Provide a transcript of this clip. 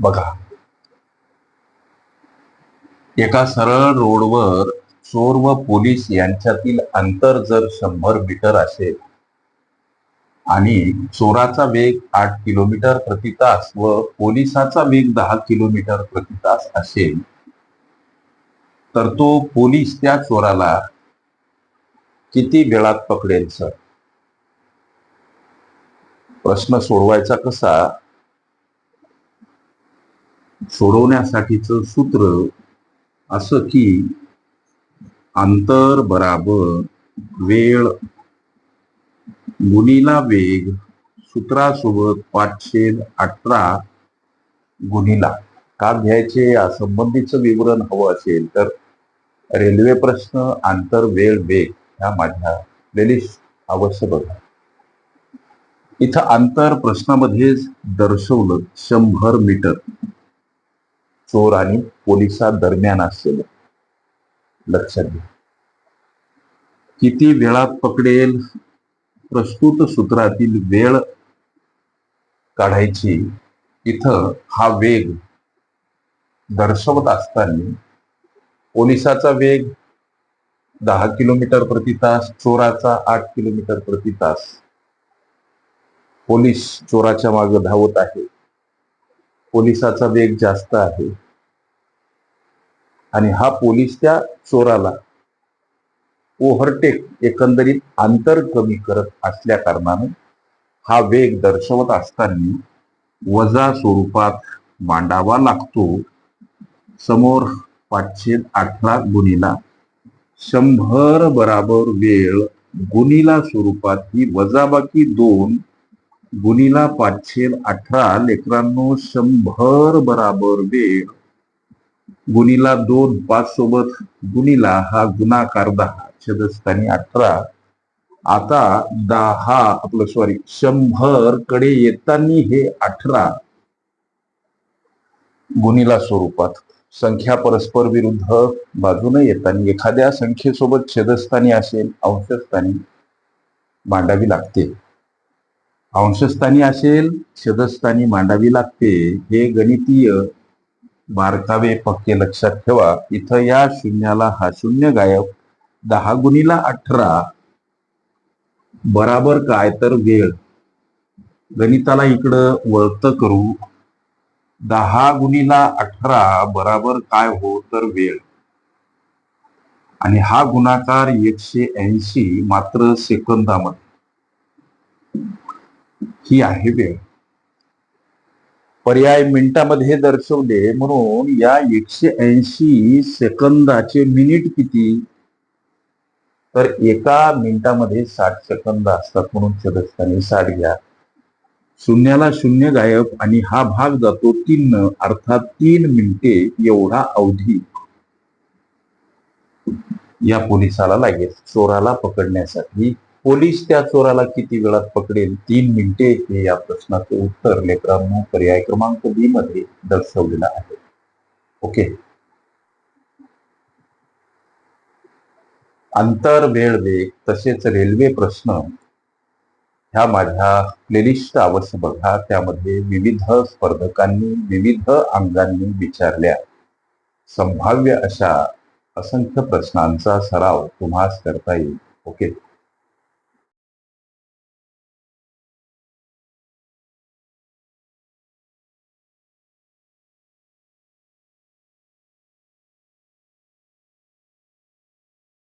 बघा. एका सरळ रोडवर चोर व पोलीस यांच्यातील अंतर जर शंभर मीटर असेल आणि चोराचा वेग आठ किलोमीटर प्रति तास व पोलिसाचा वेग दहा किलोमीटर प्रति तास असेल तर तो पोलीस त्या चोराला किती वेळात पकडेल सर? प्रश्न सोडवायचा कसा? सोडवण्यासाठीचं सूत्र असं की अंतर बराबर वेळ गुणीला वेग सूत्रासोबत पाचशे अठरा गुणीला. का घ्यायचे? या संबंधीचं विवरण हवं असेल तर रेल्वे प्रश्न आंतर वेळ वेग ह्या माझ्या प्लेलिस्ट अवश्य बघा. इथं अंतर प्रश्नामध्येच दर्शवलं शंभर मीटर. चोर आणि पोलिसा दरम्यान असलेलं. लक्षात घ्या किती वेळात पकडेल प्रस्तुत सूत्रातील वेळ काढायची इथं हा वेग दर्शवत असताना पोलिसाचा वेग दहा किलोमीटर प्रति तास चोराचा आठ किलोमीटर प्रति तास. पोलीस चोराच्या मागे धावत आहे. पोलिसाचा वेग जास्त आहे. आणि हा पोलीस त्या चोराला ओव्हरटेक एकंदरीत अंतर कमी करत असल्या कारणाने हा वेग दर्शवत असताना वजा स्वरूपात मांडावा लागतो. समोर पाचशे अठरा गुणीला शंभर बराबर वेळ गुणीला स्वरूपात ही वजाबाकी दोन गुणीला पाचशे अठरा लेकरांनो शंभर बराबर वेळ. गुणीला दोन पाच सोबत गुणीला हा गुणाकार दहा छदस्थानी अठरा. आता दहा आपलं सॉरी शंभरकडे येताना हे अठरा. गुणीला स्वरूपात संख्या परस्पर विरुद्ध बाजूने येताना एखाद्या संख्येसोबत छेदस्थानी असेल अंशस्थानी मांडावी लागते. अंशस्थानी असेल छेदस्थानी मांडावी लागते हे गणितीय बारकावे पक्के लक्षात ठेवा. इथं या शून्याला हा शून्य गायब. दहा गुणीला अठरा बराबर काय तर वेळ. गणिताला इकडं वळत करू. दहा गुणीला अठरा बराबर काय हो तर वेळ. आणि हा गुणाकार एकशे ऐंशी मात्र सेकंदामध्ये. ही आहे वेळ. पर्याय मिनिटामध्ये दर्शवले म्हणून या एकशे ऐंशी सेकंदाचे मिनिट किती? तर एका मिनिटामध्ये साठ सेकंद असतात म्हणून सदस्यांनी साठ घ्या. शून्याला शून्य गायब आणि हा भाग जातो तीन अर्थात तीन मिनिटे एवढा अवधी. या पोलिसाला लागेल. चोराला पकडण्यासाठी पोलीस त्या चोराला किती वेळात पकडेल? तीन मिनिटे हे या प्रश्नाचं उत्तर लेकरांनो पर्याय क्रमांक बी मध्ये दर्शवलेलं आहे. ओके अंतर वेळ वेग तसेच रेल्वे प्रश्न. ह्या माझ्या प्लेलिस्ट अवश्य बघा. त्यामध्ये विविध स्पर्धकांनी विविध अंगांनी विचारल्या. संभाव्य अशा असंख्य प्रश्नांचा सराव तुम्हास करता येईल. ओके